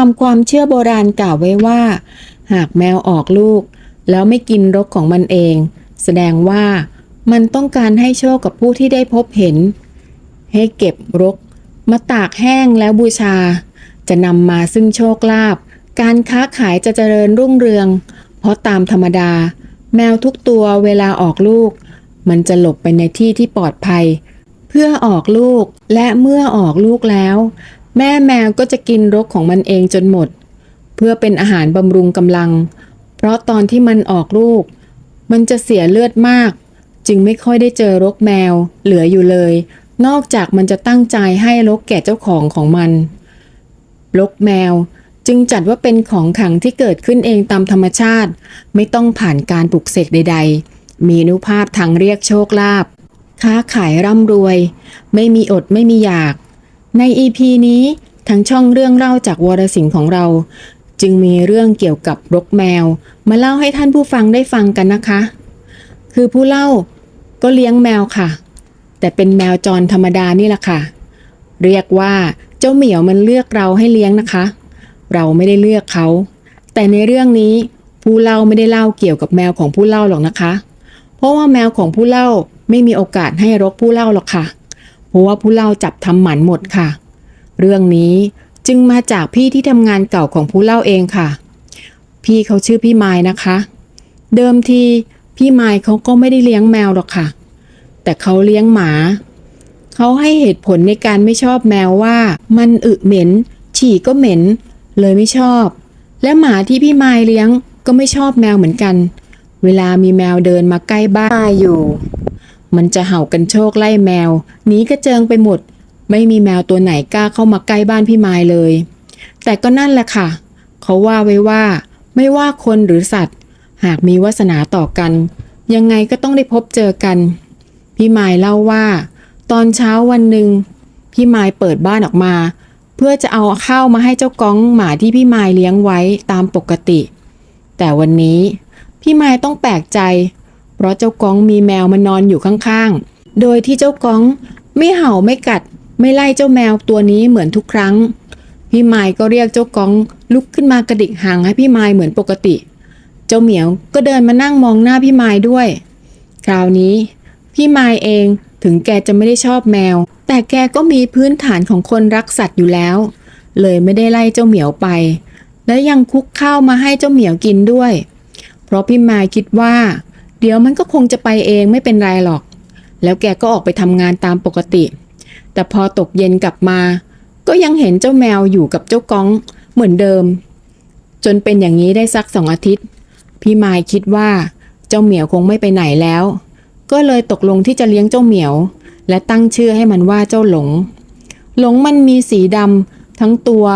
ามความเชื่อโบราณกล่าวไว้ว่า หากแมวออกลูก แล้วไม่กินรกของมันเอง แสดงว่ามันต้องการให้โชคกับผู้ที่ได้พบเห็น ให้เก็บรก มาตากแห้งแล้วบูชา จะนำมาซึ่งโชคลาภการค้าขายจะเจริญรุ่งเรือง เพราะตามธรรมดา แมวทุกตัวเวลาออกลูก มันจะหลบไปในที่ที่ปลอดภัย เพื่อออกลูกและเมื่อออกลูกแล้ว แม่แมวก็จะกินรกของมันเองจนหมด เพื่อเป็นอาหารบำรุงกำลัง เพราะตอนที่มันออกลูก มันจะเสียเลือดมาก จึงไม่ค่อยได้เจอรกแมวเหลืออยู่เลย นอกจากมันจะตั้งใจให้รกแก่เจ้าของของมันรกแมวจึงจัดว่าเป็นของขังที่เกิดขึ้นเองตามธรรมชาติ ไม่ต้องผ่านการปลุกเสกใด ๆ มีนุภาพทางเรียกโชคลาภค้าขายร่ำรวย ไม่มีอดไม่มีอยาก ในอีพีนี้ทั้งช่องเรื่องเล่าจากวรสิงห์ของเรา จึงมีเรื่องเกี่ยวกับรกแมว มาเล่าให้ท่านผู้ฟังได้ฟังกันนะคะ คือผู้เล่าก็เลี้ยงแมวค่ะ แต่เป็นแมวจรธรรมดานี่แหละค่ะ เรียกว่าเจ้าเหมียวมันเลือกเราให้เลี้ยงนะคะ เราไม่ได้เลือกเขา แต่ในเรื่องนี้ผู้เล่าไม่ได้เล่าเกี่ยวกับแมวของผู้เล่าหรอกนะคะ เพราะว่าแมวของผู้เล่าไม่มีโอกาสให้รกผู้เล่าหรอกค่ะ เพราะว่าผู้เล่าจับทำหมันหมดค่ะ เรื่องนี้จึงมาจากพี่ที่ทำงานเก่าของผู้เล่าเองค่ะ พี่เขาชื่อพี่ไม้นะคะ เดิมทีพี่ไม้เขาก็ไม่ได้เลี้ยงแมวหรอกค่ะ แต่เขาเลี้ยงหมา เขาให้เหตุผลในการไม่ชอบแมวว่า มันอึเหม็น ฉี่ก็เหม็น เลยไม่ชอบ และหมาที่พี่ไม้เลี้ยงก็ไม่ชอบแมวเหมือนกัน เวลามีแมวเดินมาใกล้บ้านอยู่ มันจะเห่ากันโชคไล่แมวหนีกระเจิงไปหมด ไม่มีแมวตัวไหนกล้าเข้ามาใกล้บ้านพี่ไม้เลย แต่ก็นั่นแหละค่ะ เขาว่าไว้ว่า ไม่ว่าคนหรือสัตว์ หากมีวาสนาต่อกัน ยังไงก็ต้องได้พบเจอกัน พี่ไม้เล่าว่า ตอนเช้าวันหนึ่งพี่ไม้เปิดบ้านออกมา เพื่อจะเอาข้าวมาให้เจ้าก้องหมาที่พี่ไม้เลี้ยงไว้ตามปกติ แต่วันนี้พี่ไม้ต้องแปลกใจ เพราะเจ้าก้องมีแมวมานอนอยู่ข้างๆ โดยที่เจ้าก้องไม่เห่าไม่กัด ไม่ไล่เจ้าแมวตัวนี้เหมือนทุกครั้ง พี่ไม้ก็เรียกเจ้าก้องลุกขึ้นมากระดิกหางให้พี่ไม้เหมือนปกติ เจ้าเหมียวก็เดินมานั่งมองหน้าพี่ไม้ด้วย คราวนี้ พี่ไม้เองถึงแกจะไม่ได้ชอบแมว แต่แกก็มีพื้นฐานของคนรักสัตว์อยู่แล้ว เลยไม่ได้ไล่เจ้าเหมียวไป และยังคุกข้าวมาให้เจ้าเหมียวกินด้วย เพราะพี่ไม้คิดว่า เดี๋ยวมันก็คงจะไปเองไม่เป็นไรหรอก แล้วแกก็ออกไปทำงานตามปกติ แต่พอตกเย็นกลับมา ก็ยังเห็นเจ้าแมวอยู่กับเจ้าก้องเหมือนเดิม จนเป็นอย่างนี้ได้สักสองอาทิตย์ พี่ไม้คิดว่า เจ้าเหมียวคงไม่ไปไหนแล้ว ก็เลยตกลงที่จะเลี้ยงเจ้าเหมียว และตั้งชื่อให้มันว่าเจ้าหลง หลงมันมีสีดำทั้งตัว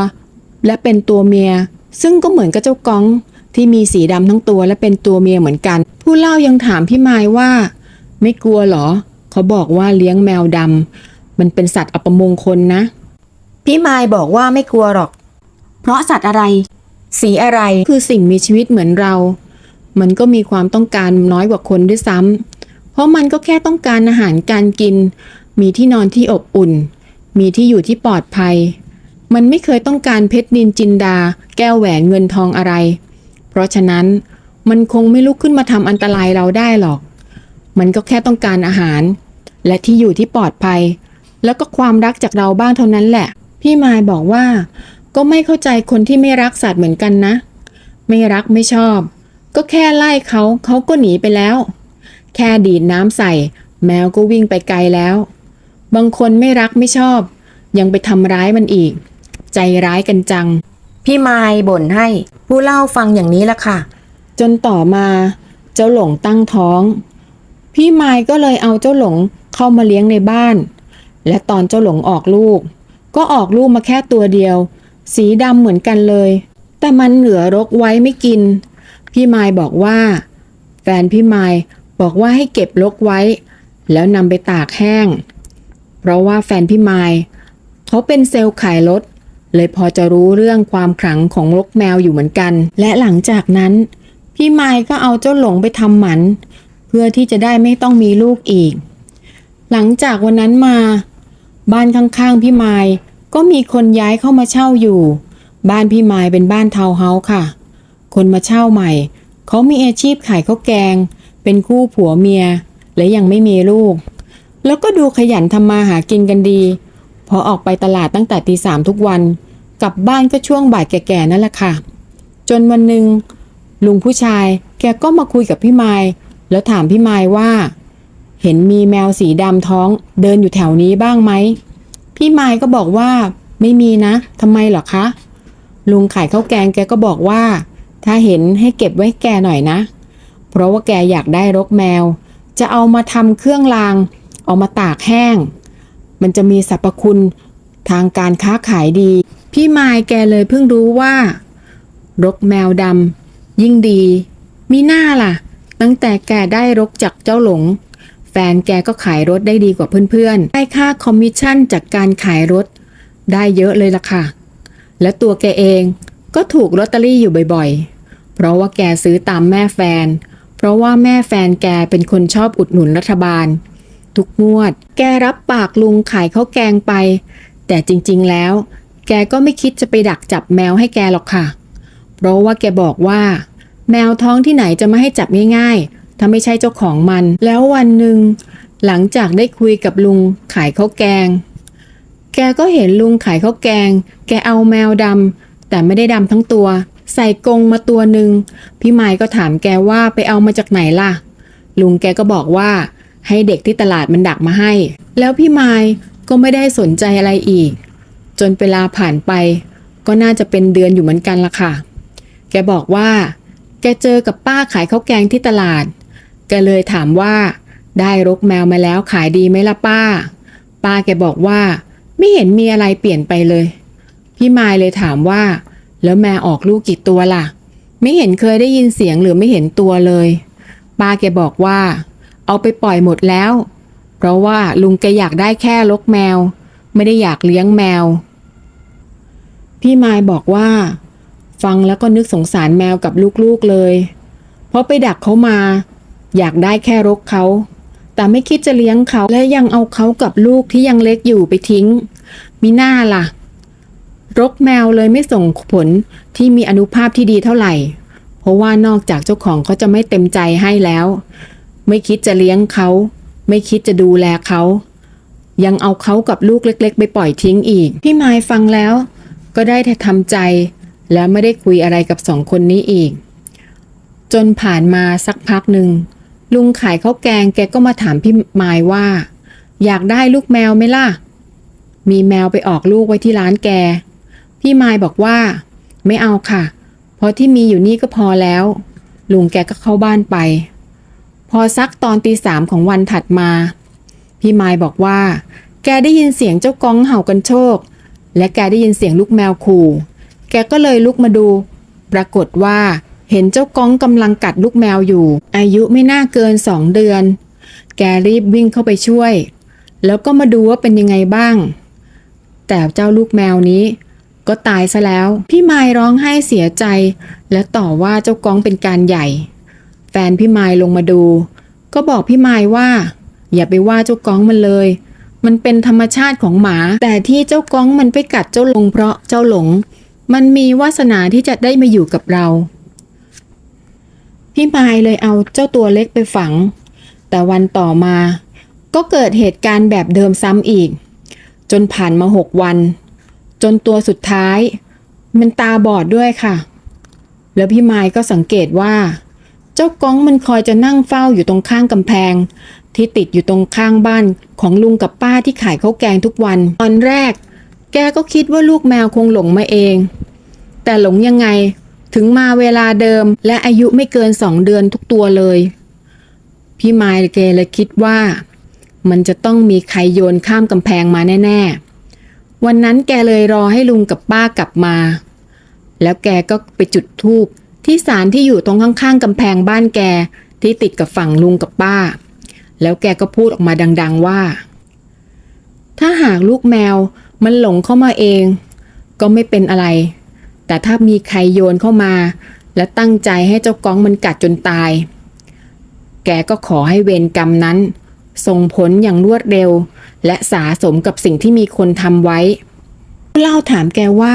และเป็นตัวเมีย ซึ่งก็เหมือนกับเจ้าก้อง ที่มีสีดำทั้งตัวและเป็นตัวเมียเหมือนกัน ผู้เล่ายังถามพี่ไม้ว่า ไม่กลัวเหรอ เขาบอกว่าเลี้ยงแมวดำมันเป็นสัตว์อัปมงคลนะ พี่ไมายบอกว่าไม่กลัวหรอก เพราะสัตว์อะไร สีอะไรคือสิ่งมีชีวิตเหมือนเรา มันก็มีความต้องการน้อยกว่าคนด้วยซ้ำเพราะมันก็แค่ต้องการอาหารการกิน มีที่นอนที่อบอุ่น มีที่อยู่ที่ปลอดภัย มันไม่เคยต้องการเพชรนินจินดา แก้วแหวนเงินทองอะไร เพราะฉะนั้นมันคงไม่ลุกขึ้นมาทำอันตรายเราได้หรอก มันก็แค่ต้องการอาหาร และที่อยู่ที่ปลอดภัย แล้วก็ความรักจากเราบ้างเท่านั้นแหละ พี่มายบอกว่า ก็ไม่เข้าใจคนที่ไม่รักสัตว์เหมือนกันนะ ไม่รักไม่ชอบ ก็แค่ไล่เขาเขาก็หนีไปแล้ว แค่ดีดน้ำใส่ แมวก็วิ่งไปไกลแล้ว บางคนไม่รักไม่ชอบ ยังไปทำร้ายมันอีก ใจร้ายกันจัง พี่ไมายบ่นให้ ผู้เล่าฟังอย่างนี้ละค่ะ จนต่อมาเจ้าหลงตั้งท้อง พี่ไมายก็เลยเอาเจ้าหลงเข้ามาเลี้ยงในบ้าน และตอนเจ้าหลงออกลูก ก็ออกลูกมาแค่ตัวเดียว สีดำเหมือนกันเลย แต่มันเหลือรกไว้ไม่กิน พี่ไมายบอกว่า แฟนพี่ไมายบอกว่าให้เก็บรกไว้ แล้วนำไปตากแห้ง เพราะว่าแฟนพี่ไมายเขาเป็นเซลล์ขายรถ เลยพอจะรู้เรื่องความขลังของรกแมวอยู่เหมือนกัน และหลังจากนั้น พี่ไมายก็เอาเจ้าหลงไปทำหมัน เพื่อที่จะได้ไม่ต้องมีลูกอีก หลังจากวันนั้นมา บ้านข้างๆพี่ไมายก็มีคนย้ายเข้ามาเช่าอยู่ บ้านพี่ไม้เป็นบ้านทาวน์เฮาส์ค่ะ คนมาเช่าใหม่ เขามีอาชีพขายข้าวแกง เป็นคู่ผัวเมีย และยังไม่มีลูก แล้วก็ดูขยันทำมาหากินกันดี พอออกไปตลาดตั้งแต่ตีสามทุกวัน กลับบ้านก็ช่วงบ่ายแก่ๆนั่นแหละค่ะ จนวันหนึ่งลุงผู้ชายแกก็มาคุยกับพี่ไม้แล้วถามพี่ไม้ว่า เห็นมีแมวสีดำท้อง เดินอยู่แถวนี้บ้างไหม พี่ไม้ก็บอกว่า ไม่มีนะทำไมหรอคะ ลุงขายข้าวแกงแกก็บอกว่า ถ้าเห็นให้เก็บไว้แกหน่อยนะ เพราะว่าแกอยากได้รกแมว จะเอามาทำเครื่องราง เอามาตากแห้ง มันจะมีสรรพคุณทางการค้าขายดี พี่ไม้แกเลยเพิ่งรู้ว่า รกแมวดำยิ่งดี มีหน้าล่ะ ตั้งแต่แกได้รกจากเจ้าหลง แฟนแกก็ขายรถได้ดีกว่าเพื่อนๆ ได้ค่าคอมมิชชั่นจากการขายรถ ได้เยอะเลยล่ะค่ะ และตัวแกเองก็ถูกลอตเตอรี่อยู่บ่อยๆ เพราะว่าแกซื้อตามแม่แฟน เพราะว่าแม่แฟนแกเป็นคนชอบอุดหนุนรัฐบาล ทุกงวด แกรับปากลุงขายข้าวแกงไป แต่จริงๆแล้ว แกก็ไม่คิดจะไปดักจับแมวให้แกหรอกค่ะ เพราะว่าแกบอกว่า แมวท้องที่ไหนจะไม่ให้จับง่ายๆ ถ้าไม่ใช่เจ้าของมัน แล้ววันหนึ่งหลังจากได้คุยกับลุงขายข้าวแกง แกก็เห็นลุงขายข้าวแกง แกเอาแมวดำแต่ไม่ได้ดำทั้งตัว ใส่กรงมาตัวหนึ่งพี่ไม้ก็ถามแกว่าไปเอามาจากไหนล่ะ ลุงแกก็บอกว่า ให้เด็กที่ตลาดมันดักมาให้ แล้วพี่ไม้ก็ไม่ได้สนใจอะไรอีก จนเวลาผ่านไป ก็น่าจะเป็นเดือนอยู่เหมือนกันละค่ะ แกบอกว่า แกเจอกับป้าขายข้าวแกงที่ตลาด แกเลยถามว่า ได้รกแมวมาแล้วขายดีไหมล่ะป้า ป้าแกบอกว่า ไม่เห็นมีอะไรเปลี่ยนไปเลย พี่มายเลยถามว่า แล้วแมวออกลูกกี่ตัวล่ะ ไม่เห็นเคยได้ยินเสียงหรือไม่เห็นตัวเลย ป้าแกบอกว่า เอาไปปล่อยหมดแล้ว เพราะว่าลุงแกอยากได้แค่ลกแมว ไม่ได้อยากเลี้ยงแมว พี่มายบอกว่า ฟังแล้วก็นึกสงสารแมวกับลูกๆเลย เพราะไปดักเขามา อยากได้แค่รกเขา แต่ไม่คิดจะเลี้ยงเขาและยังเอาเขากับลูกที่ยังเล็กอยู่ไปทิ้ง มีหน้าล่ะ รกแมวเลยไม่ส่งผลที่มีอนุภาพที่ดีเท่าไหร่ เพราะว่านอกจากเจ้าของเขาจะไม่เต็มใจให้แล้ว ไม่คิดจะเลี้ยงเขา ไม่คิดจะดูแลเขา ยังเอาเขากับลูกเล็ก ๆ ไปปล่อยทิ้งอีก พี่มายฟังแล้ว ก็ได้แต่ทำใจ แล้วไม่ได้คุยอะไรกับสองคนนี้อีก จนผ่านมาสักพักหนึ่งลุงขายข้าวแกงแกก็มาถามพี่มายว่า อยากได้ลูกแมวไหมล่ะ มีแมวไปออกลูกไว้ที่ร้านแก พี่มายบอกว่า ไม่เอาค่ะ เพราะที่มีอยู่นี่ก็พอแล้ว ลุงแกก็เข้าบ้านไป พอสักตอนตีสามของวันถัดมา พี่มายบอกว่า แกได้ยินเสียงเจ้าก้องเห่ากันโชค และแกได้ยินเสียงลูกแมวขู่ แกก็เลยลุกมาดู ปรากฏว่าเห็นเจ้าก้องกำลังกัดลูกแมวอยู่ อายุไม่น่าเกินสองเดือน แกรีบวิ่งเข้าไปช่วย แล้วก็มาดูว่าเป็นยังไงบ้าง แต่เจ้าลูกแมวนี้ก็ตายซะแล้ว พี่ไม้ร้องไห้เสียใจ และต่อว่าเจ้าก้องเป็นการใหญ่ แฟนพี่ไม้ลงมาดู ก็บอกพี่ไม้ว่า อย่าไปว่าเจ้าก้องมันเลย มันเป็นธรรมชาติของหมา แต่ที่เจ้าก้องมันไปกัดเจ้าหลงเพราะเจ้าหลง มันมีวาสนาที่จะได้มาอยู่กับเรา พี่ไม้เลยเอาเจ้าตัวเล็กไปฝัง แต่วันต่อมา ก็เกิดเหตุการณ์แบบเดิมซ้ำอีก จนผ่านมาหกวัน จนตัวสุดท้าย มันตาบอดด้วยค่ะ แล้วพี่ไม้ก็สังเกตว่า เจ้าก้องมันคอยจะนั่งเฝ้าอยู่ตรงข้างกำแพง ที่ติดอยู่ตรงข้างบ้านของลุงกับป้าที่ขายข้าวแกงทุกวัน ตอนแรก แกก็คิดว่าลูกแมวคงหลงมาเอง แต่หลงยังไงถึงมาเวลาเดิมและอายุไม่เกินสองเดือนทุกตัวเลย พี่ไมล์เกเลยคิดว่า มันจะต้องมีใครโยนข้ามกำแพงมาแน่ๆ วันนั้นแกเลยรอให้ลุงกับป้ากลับมา แล้วแกก็ไปจุดธูป ที่ศาลที่อยู่ตรงข้างๆกำแพงบ้านแกที่ติดกับฝั่งลุงกับป้า แล้วแกก็พูดออกมาดัง ๆว่า ถ้าหากลูกแมวมันหลงเข้ามาเอง ก็ไม่เป็นอะไร แต่ถ้ามีใครโยนเข้ามา และตั้งใจให้เจ้าก้องมันกัดจนตาย แกก็ขอให้เวรกรรมนั้น ส่งผลอย่างรวดเร็ว และสาสมกับสิ่งที่มีคนทำไว้เล่าถามแกว่า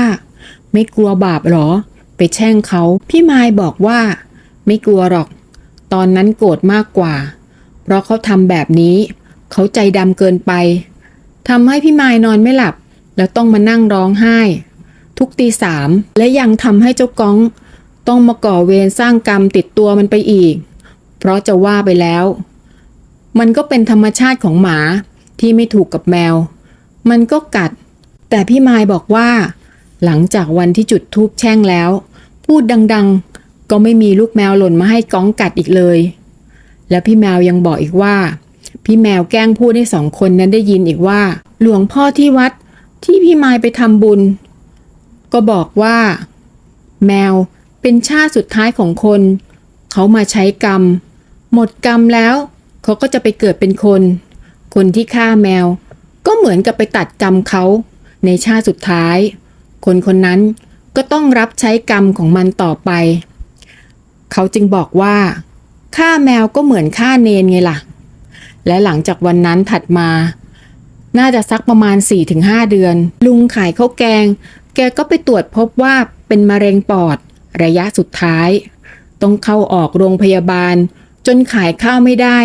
ไม่กลัวบาปหรอ ไปแช่งเขา พี่ไม้บอกว่า ไม่กลัวหรอก ตอนนั้นโกรธมากกว่า เพราะเขาทำแบบนี้ เขาใจดำเกินไปทำให้พี่ไม้นอนไม่หลับ แล้วต้องมานั่งร้องไห้ ทุกตีสามและยังทำให้เจ้าก้อง ต้องมาก่อเวรสร้างกรรมติดตัวมันไปอีก เพราะจะว่าไปแล้ว มันก็เป็นธรรมชาติของหมาที่ไม่ถูกกับแมว มันก็กัด แต่พี่ไม้บอกว่า หลังจากวันที่จุดทูบแช่งแล้ว พูดดังๆ ก็ไม่มีลูกแมวหล่นมาให้ก้องกัดอีกเลย แล้วพี่แมวยังบอกอีกว่า พี่แมวแกล้งพูดให้สองคนนั้นได้ยินอีกว่า หลวงพ่อที่วัดที่พี่ไม้ไปทำบุญ ก็บอกว่า แมวเป็นชาติสุดท้ายของคน เขามาใช้กรรม หมดกรรมแล้ว เขาก็จะไปเกิดเป็นคน คนที่ฆ่าแมว ก็เหมือนกับไปตัดกรรมเขาในชาติสุดท้าย คนคนนั้นก็ต้องรับใช้กรรมของมันต่อไป เขาจึงบอกว่าฆ่าแมวก็เหมือนฆ่าเนนไงล่ะ และหลังจากวันนั้นถัดมา น่าจะสักประมาณ 4-5 เดือน ลุงขายข้าวแกง แกก็ไปตรวจพบว่าเป็นมะเร็งปอด ระยะสุดท้าย ต้องเข้าออกโรงพยาบาล จนขายข้าวไม่ได้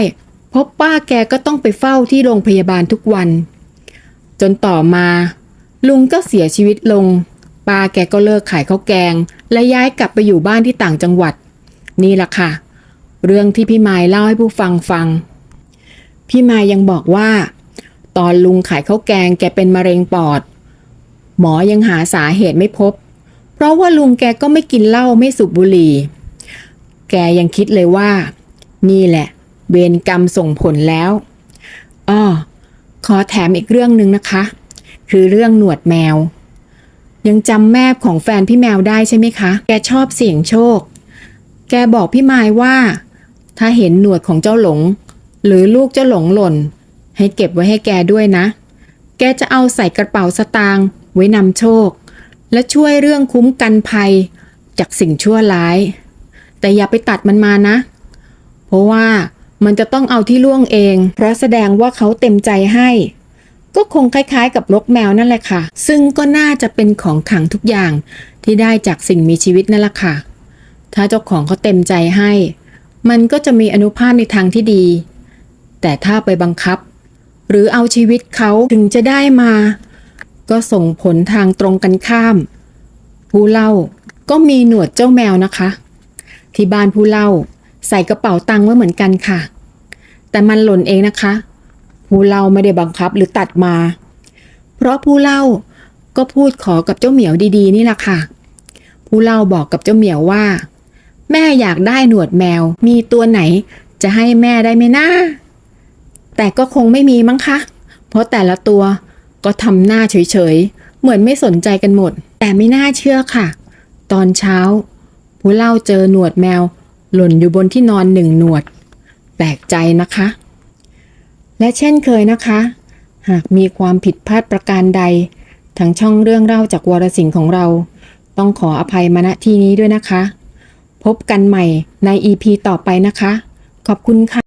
พราะป้าแกก็ต้องไปเฝ้าที่โรงพยาบาลทุกวัน จนต่อมา ลุงก็เสียชีวิตลงป้าแกก็เลิกขายข้าวแกง และย้ายกลับไปอยู่บ้านที่ต่างจังหวัด นี่แหละค่ะ เรื่องที่พี่ไม้เล่าให้ผู้ฟังฟัง พี่ไม้ยังบอกว่า ตอนลุงขายข้าวแกงแกเป็นมะเร็งปอด หมอยังหาสาเหตุไม่พบ เพราะว่าลุงแกก็ไม่กินเหล้าไม่สูบบุหรี่ แกยังคิดเลยว่า นี่แหละ เวรกรรมส่งผลแล้วอ้อขอแถมอีกเรื่องหนึ่งนะคะ คือเรื่องหนวดแมว ยังจำแม่ของแฟนพี่แมวได้ใช่ไหมคะ แกชอบเสี่ยงโชค แกบอกพี่มายว่า ถ้าเห็นหนวดของเจ้าหลง หรือลูกเจ้าหลงหล่น ให้เก็บไว้ให้แกด้วยนะ แกจะเอาใส่กระเป๋าสตางค์ไว้นำโชค และช่วยเรื่องคุ้มกันภัยจากสิ่งชั่วร้าย แต่อย่าไปตัดมันมานะ เพราะว่ามันจะต้องเอาที่ล่วงเอง เพราะแสดงว่าเขาเต็มใจให้ ก็คงคล้ายๆ กับลกแมวนั่นแหละค่ะ ซึ่งก็น่าจะเป็นของขังทุกอย่างที่ได้จากสิ่งมีชีวิตนั่นแหละค่ะ ถ้าเจ้าของเขาเต็มใจให้ มันก็จะมีอนุภาพในทางที่ดี แต่ถ้าไปบังคับ หรือเอาชีวิตเขาถึงจะได้มา ก็ส่งผลทางตรงกันข้าม ผู้เล่าก็มีหนวดเจ้าแมวนะคะ ที่บ้านผู้เล่าใส่กระเป๋าตังค์ไว้เหมือนกันค่ะ แต่มันหล่นเองนะคะ ผู้เล่าไม่ได้บังคับหรือตัดมา เพราะผู้เล่าก็พูดขอกับเจ้าเหมียวดีๆ นี่แหละค่ะ ผู้เล่าบอกกับเจ้าเหมียวว่า แม่อยากได้หนวดแมว มีตัวไหนจะให้แม่ได้ไหมนะแต่ก็คงไม่มีมั้งคะ เพราะแต่ละตัวก็ทำหน้าเฉยๆ เหมือนไม่สนใจกันหมด แต่ไม่น่าเชื่อค่ะ ตอนเช้า ผู้เล่าเจอหนวดแมว หล่นอยู่บนที่นอนหนึ่งหนวด แปลกใจนะคะ และเช่นเคยนะคะ หากมีความผิดพลาดประการใด ทางช่องเรื่องเล่าจากวรสิงห์ของเรา ต้องขออภัยมาณที่นี้ด้วยนะคะ พบกันใหม่ใน EP ต่อไปนะคะ ขอบคุณค่ะ